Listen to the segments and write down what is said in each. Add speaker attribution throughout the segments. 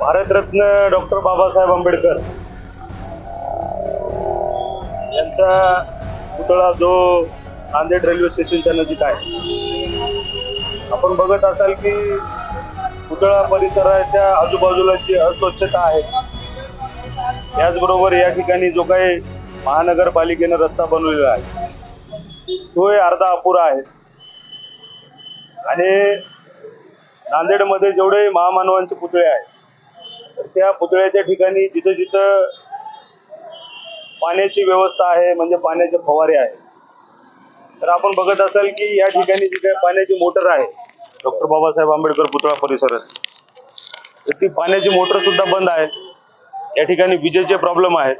Speaker 1: Bharat Ratna doctor Babasaheb Ambedkar. यांचा पुतळा जो नांदेड रेल्वे स्टेशनच्या नजीक आहे. आपण बघत असाल की पुतळा परिसराच्या आजूबाजूला जी अस्वच्छता आहे त्याचबरोबर या ठिकाणी जो काही महानगरपालिकेनं रस्ता बनवलेला आहे तोही अर्धा अपुरा आहे. आणि नांदेडमध्ये जेवढे महामानवांचे पुतळे आहेत त्या पुतळ्याच्या ठिकाणी जिथं जिथं पाण्याची व्यवस्था आहे म्हणजे पाण्याचे फवारे आहे तर आपण बघत असाल की या ठिकाणी जी काही पाण्याची मोटर आहे डॉक्टर बाबासाहेब आंबेडकर पुतळा परिसरात तर ती पाण्याची मोटर सुद्धा बंद आहे. या ठिकाणी विजेचे प्रॉब्लेम आहेत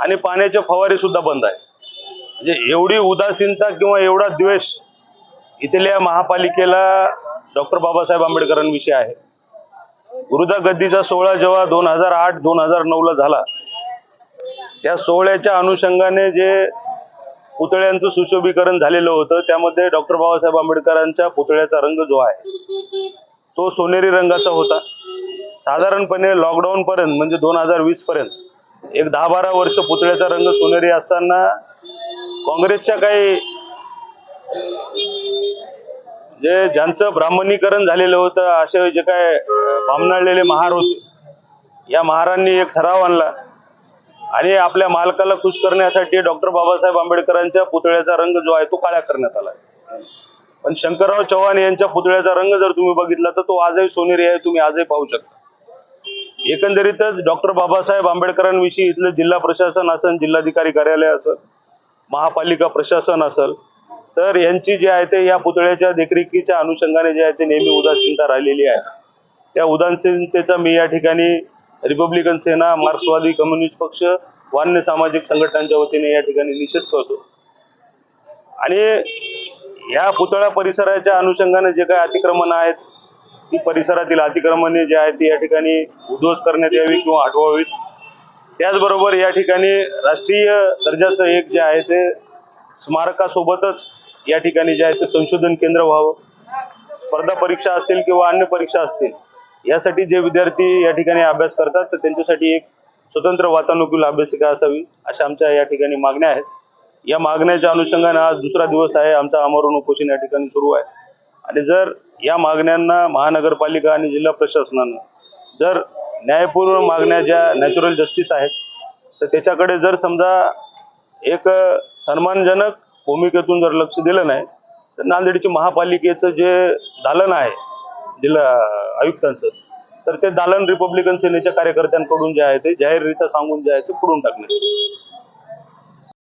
Speaker 1: आणि पाण्याचे फवारे सुद्धा बंद आहे म्हणजे एवढी उदासीनता किंवा एवढा द्वेष इथल्या महापालिकेला डॉक्टर बाबासाहेब आंबेडकरांविषयी आहे. गुरुदा गद्दीचा सोहळा जेव्हा दोन हजार आठ दोन हजार नऊ ला झाला त्या सोहळ्याच्या अनुषंगाने जे पुतळ्यांचं सुशोभीकरण झालेलं होतं त्यामध्ये डॉक्टर बाबासाहेब आंबेडकरांच्या पुतळ्याचा रंग जो आहे तो सोनेरी रंगाचा होता. साधारणपणे लॉकडाऊन पर्यंत म्हणजे दोन हजार वीस पर्यंत एक दहा बारा वर्ष पुतळ्याचा रंग सोनेरी असताना काँग्रेसच्या काही जे ज्यांचं ब्राह्मणीकरण झालेलं होतं असे जे काय भामनाळलेले महार होते या महारांनी एक ठराव आणला. आणि आपल्या मालकाला खुश करण्यासाठी डॉक्टर बाबासाहेब आंबेडकरांच्या पुतळ्याचा रंग जो आहे तो काळ्या करण्यात आला. पण शंकरराव चव्हाण यांच्या पुतळ्याचा रंग जर तुम्ही बघितला तर तो आजही सोनेरी आहे तुम्ही आजही पाहू शकता. एकंदरीतच डॉक्टर बाबासाहेब आंबेडकरांविषयी इथलं जिल्हा प्रशासन असेल जिल्हाधिकारी कार्यालय असेल महापालिका प्रशासन असेल तर यांची जे आहे ते या पुतळ्याच्या देखरेखीच्या अनुषंगाने जे आहे ते नेहमी उदासीनता राहिलेली आहे. त्या उदासीनतेचा मी या ठिकाणी रिपब्लिकन सेना मार्क्सवादी कम्युनिस्ट पक्ष वान्य सामाजिक संघटनांच्या वतीने या ठिकाणी निषेध करतो. आणि या पुतळा परिसराच्या अनुषंगाने जे काही अतिक्रमण आहेत ती परिसरातील अतिक्रमणे जे आहेत ती या ठिकाणी उद्ध्वस्त करण्यात यावी किंवा हटवावीत त्याचबरोबर या ठिकाणी राष्ट्रीय दर्जाचं एक जे आहे ते स्मारकासोबतच या ठिकाणी जे आहे ते संशोधन केंद्र व्हावं स्पर्धा परीक्षा असेल किंवा अन्य परीक्षा असतील यासाठी जे विद्यार्थी या ठिकाणी अभ्यास करतात तर त्यांच्यासाठी एक स्वतंत्र वातानुकूल अभ्यासिका असावी अशा आमच्या या ठिकाणी मागण्या आहेत. या मागण्याच्या अनुषंगाने आज दुसरा दिवस आहे आमचा अमरण उपोषण या ठिकाणी सुरू आहे. आणि जर या मागण्यांना महानगरपालिका आणि जिल्हा प्रशासनानं जर न्यायपूर्ण मागण्या ज्या नॅचरल जस्टिस आहेत तर त्याच्याकडे जर समजा एक सन्मानजनक भूमिकेतून जर लक्ष दिलं नाही तर नांदेडचे महापालिकेचं जे दालन आहे जिल्हा आयुक्तांचं तर ते दालन रिपब्लिकन सेनेच्या कार्यकर्त्यांकडून जे आहे ते जाहीररित्या सांगून जे आहे ते पुढून टाकले